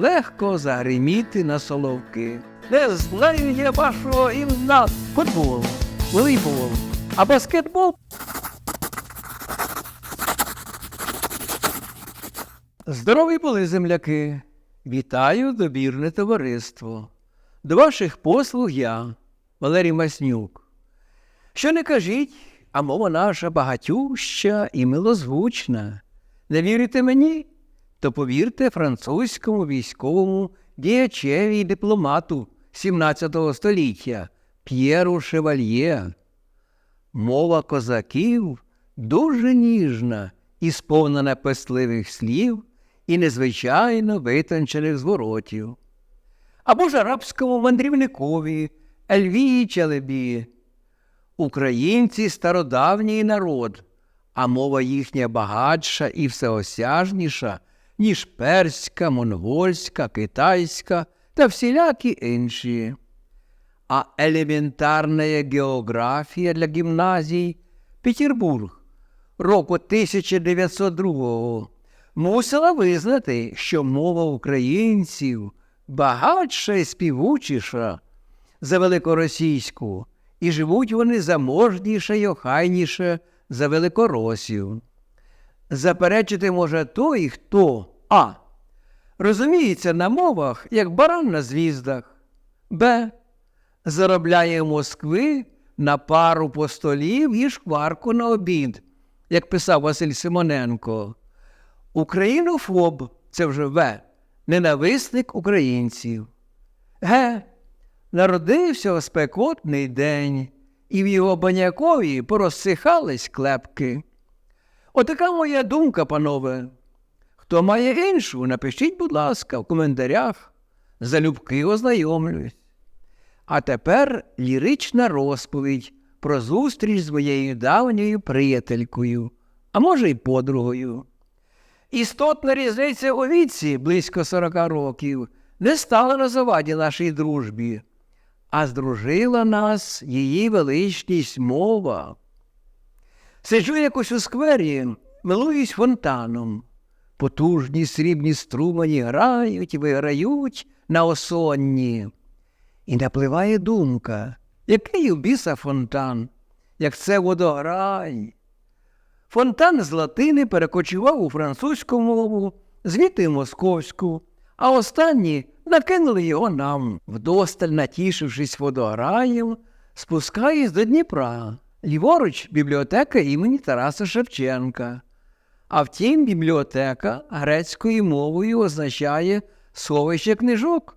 легко загриміти на соловки. Не знаю я вашого імна футбол, волейбол, а баскетбол. Здорові були земляки. Вітаю добірне товариство. До ваших послуг я, Валерій Маснюк. Що не кажіть, а мова наша багатюща і милозвучна. Не вірите мені? То повірте французькому військовому діячеві й дипломату 17 століття П'єру Шевальє. Мова козаків дуже ніжна і сповнена пестливих слів і незвичайно витончених зворотів. Або ж арабському мандрівникові Ельвії Челебі. Українці стародавній народ, а мова їхня багатша і всеосяжніша, ніж перська, монгольська, китайська та всілякі інші. А елементарна географія для гімназій Петербург року 1902 мусила визнати, що мова українців багатша і співучіша за великоросійську, і живуть вони заможніше й охайніше за великоросів. Заперечити може той, хто а. Розуміється на мовах, як баран на звіздах, б. Заробляє Москви на пару постолів і шкварку на обід, як писав Василь Симоненко. Українофоб це вже В. Ненависник українців. Г. Народився у спекотний день, і в його банякові порозсихались клепки. Отака моя думка, панове. Хто має іншу, напишіть, будь ласка, в коментарях. Залюбки ознайомлюсь. А тепер лірична розповідь про зустріч з моєю давньою приятелькою, а може й подругою. Істотна різниця у віці близько 40 років не стала на заваді нашій дружбі, а здружила нас її величність мова. Сиджу якось у сквері, милуюсь фонтаном. Потужні срібні струмені грають виграють на осонні. І напливає думка, який у біса фонтан, як це водограй. Фонтан з латини перекочував у французьку мову, звідти московську, а останні накинули його нам, вдосталь натішившись водограєм, спускаясь до Дніпра. Ліворуч бібліотека імені Тараса Шевченка. А втім, бібліотека грецькою мовою означає сховище книжок.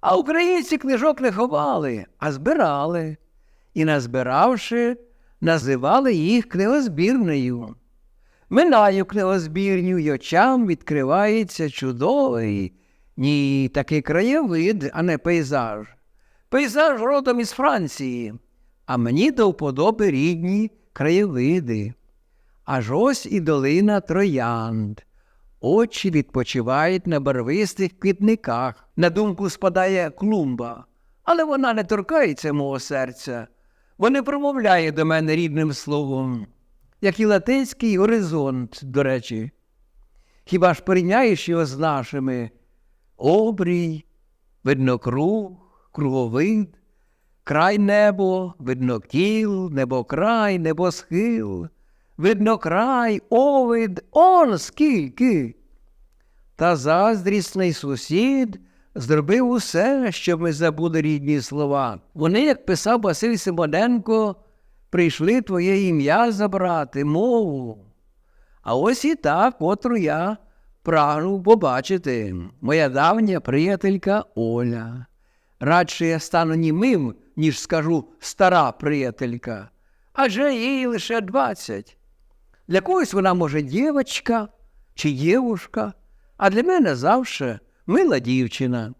А українці книжок не ховали, а збирали. І, назбиравши, називали їх книгозбірнею. Минаю книгозбірню, й очам відкривається чудовий, ні, такий краєвид, а не пейзаж. Пейзаж родом із Франції, а мені до вподоби рідні краєвиди. Аж ось і долина троянд. Очі відпочивають на барвистих квітниках. На думку спадає клумба, але вона не торкається мого серця, бо не промовляє до мене рідним словом, як і латинський горизонт, до речі. Хіба ж порівняєш його з нашими обрій, видно круг, круговид, край небо, видно кіл, небокрай, небосхил. Видно, край, овид, он скільки. Та заздрісний сусід зробив усе, щоб ми забули рідні слова. Вони, як писав Василь Симоненко, прийшли твоє ім'я забрати, мову. А ось і та, котру я прагнув побачити, моя давня приятелька Оля. Радше я стану німим, ніж скажу стара приятелька, адже їй лише двадцять. Для когось вона може дівочка чи дівушка, а для мене завше мила дівчина.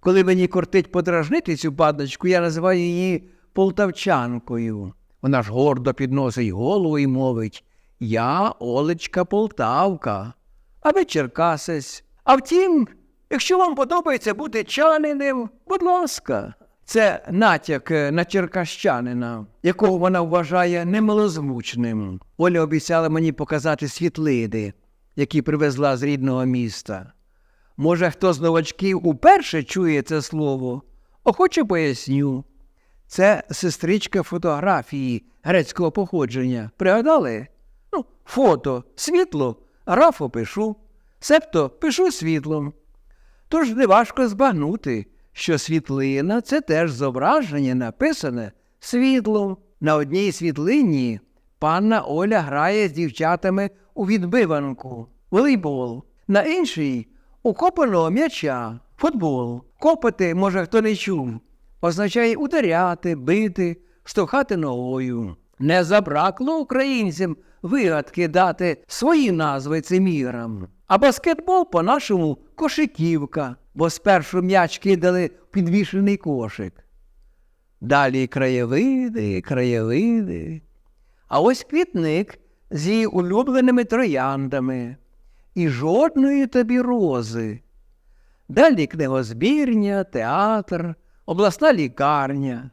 Коли мені кортить подражнити цю падочку, я називаю її полтавчанкою. Вона ж гордо підносить голову і мовить Я Олечка Полтавка, а ви Черкасець. А втім, якщо вам подобається бути чаниним, будь ласка. Це натяк е, на черкащанина, якого вона вважає немилозвучним. Оля обіцяла мені показати світлиди, які привезла з рідного міста. Може, хто з новачків уперше чує це слово? Охоче поясню. Це сестричка фотографії грецького походження. Пригадали? Ну, фото, світло, графо пишу, себто пишу світлом. Тож неважко збагнути, що світлина це теж зображення, написане світлом. На одній світлині панна Оля грає з дівчатами у відбиванку, волейбол, на іншій у копаного м'яча, футбол. Копати, може, хто не чув, означає ударяти, бити, штовхати ногою. Не забракло українцям вигадки дати свої назви цим іграм. А баскетбол по-нашому кошиківка, бо спершу м'яч кидали в підвішений кошик. Далі краєвиди, краєвиди. А ось квітник з її улюбленими трояндами. І жодної тобі рози. Далі книгозбірня, театр, обласна лікарня.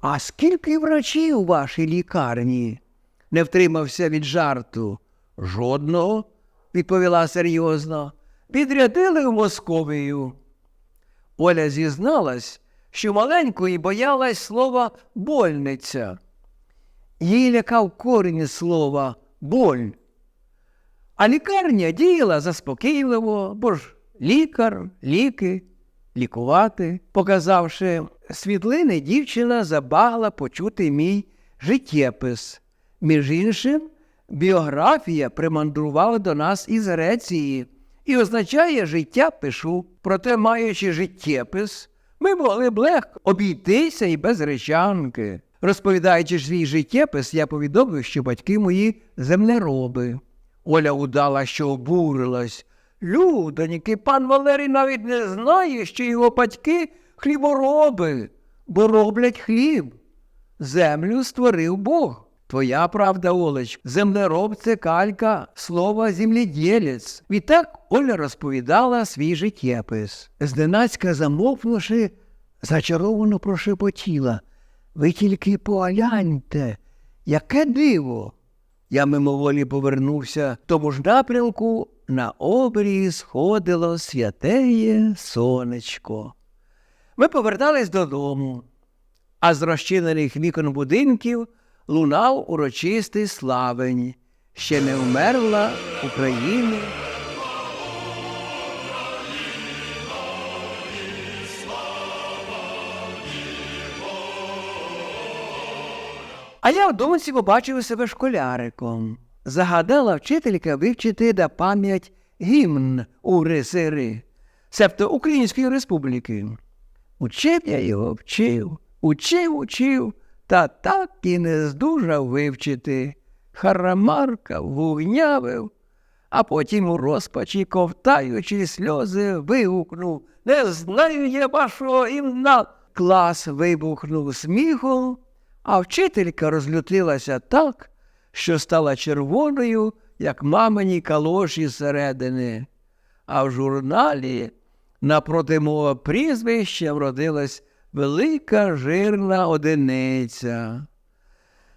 А скільки врачів у вашій лікарні? не втримався від жарту. Жодного, відповіла серйозно. Підрядили в Московію. Оля зізналась, що маленької боялась слова больниця. Їй лякав корінь слова боль. А лікарня діяла заспокійливо, бо ж лікар, ліки, лікувати. Показавши світлини, дівчина забагла почути мій життєпис. Між іншим, біографія примандрувала до нас із Греції і означає життя пишу. Проте, маючи життєпис, ми могли б легко обійтися і без речанки. Розповідаючи свій життєпис, я повідомив, що батьки мої землероби. Оля удала, що обурилась. Людоньки, пан Валерій навіть не знає, що його батьки хлібороби, бо роблять хліб. Землю створив Бог. Твоя правда, Олеч, землероб це калька слова земледілець. Відтак Оля розповідала свій життєпис. Зненацька замовкнувши, зачаровано прошепотіла. Ви тільки погляньте, яке диво. Я мимоволі повернувся тому ж напрямку, на обрії сходило святеє сонечко. Ми повертались додому, а з розчинених вікон будинків лунав урочистий славень. Ще не вмерла України. А я в думці побачив себе школяриком. Загадала вчителька вивчити на пам'ять гімн у РСР, себто Української Республіки. Учив я його вчив, учив, учив, та так і не здужав вивчити. Харамарка вугнявив, а потім у розпачі, ковтаючи сльози, вигукнув Не знаю я вашого імна. Клас вибухнув сміхом, а вчителька розлютилася так, що стала червоною, як мамині калоші зсередини. А в журналі напроти мого прізвища вродилась велика жирна одиниця.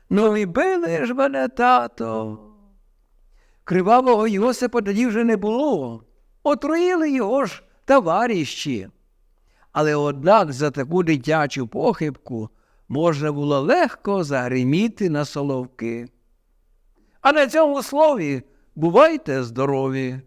Ну і били ж мене тато. Кривавого Йосипа тоді вже не було. Отруїли його ж товаріщі. Але однак за таку дитячу похибку можна було легко загриміти на соловки. А на цьому слові бувайте здорові!